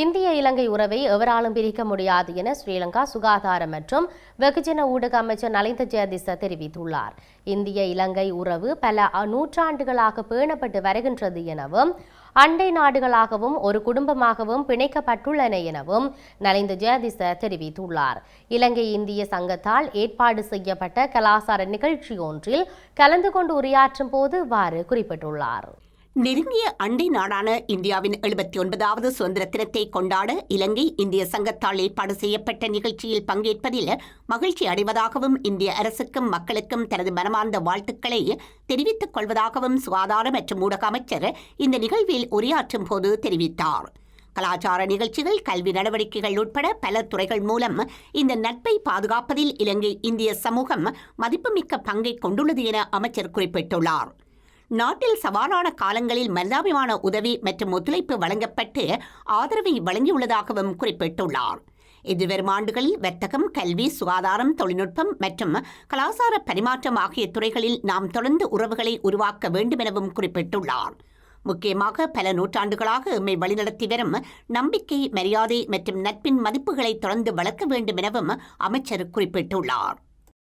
இந்திய இலங்கை உறவை எவராலும் பிரிக்க முடியாது என ஸ்ரீலங்கா சுகாதார மற்றும் வெகுஜன ஊடக அமைச்சர் நலிந்த ஜெயதிச தெரிவித்துள்ளார். இந்திய இலங்கை உறவு பல நூற்றாண்டுகளாக பேணப்பட்டு வருகின்றது எனவும் அண்டை நாடுகளாகவும் ஒரு குடும்பமாகவும் பிணைக்கப்பட்டுள்ளன எனவும் நலிந்த ஜெயதிச தெரிவித்துள்ளார். இலங்கை இந்திய சங்கத்தால் ஏற்பாடு செய்யப்பட்ட கலாசார நிகழ்ச்சி ஒன்றில் கலந்து கொண்டு உரையாற்றும் போது இவ்வாறு குறிப்பிட்டுள்ளார். நெருங்கிய அண்டை நாடான இந்தியாவின் எழுபத்தி ஒன்பதாவது சுதந்திர தினத்தை கொண்டாட இலங்கை இந்திய சங்கத்தால் ஏற்பாடு செய்யப்பட்ட நிகழ்ச்சியில் பங்கேற்பதில் மகிழ்ச்சி அடைவதாகவும் இந்திய அரசுக்கும் மக்களுக்கும் தனது மனமார்ந்த வாழ்த்துக்களை தெரிவித்துக் கொள்வதாகவும் சுகாதார மற்றும் ஊடக அமைச்சர் இந்த நிகழ்வில் உரையாற்றும் போது தெரிவித்தார். கலாச்சார நிகழ்ச்சிகள் கல்வி நடவடிக்கைகள் உட்பட பல துறைகள் மூலம் இந்த நட்பை பாதுகாப்பதில் இலங்கை இந்திய சமூகம் மதிப்புமிக்க பங்கை கொண்டுள்ளது என அமைச்சர் குறிப்பிட்டுள்ளார். நாட்டில் சவாலான காலங்களில் மனிதாபிமான உதவி மற்றும் ஒத்துழைப்பு வழங்கப்பட்டு ஆதரவை வழங்கியுள்ளதாகவும் குறிப்பிட்டுள்ளார். எதிர்வரும் ஆண்டுகளில் வர்த்தகம் கல்வி சுகாதாரம் தொழில்நுட்பம் மற்றும் கலாசார பரிமாற்றம் ஆகிய துறைகளில் நாம் தொடர்ந்து உறவுகளை உருவாக்க வேண்டும் எனவும் குறிப்பிட்டுள்ளார். முக்கியமாக பல நூற்றாண்டுகளாக எம்மை வழிநடத்தி வரும் நம்பிக்கை மரியாதை மற்றும் நட்பின் மதிப்புகளை தொடர்ந்து வளர்க்க வேண்டும் எனவும் அமைச்சர் குறிப்பிட்டுள்ளார்.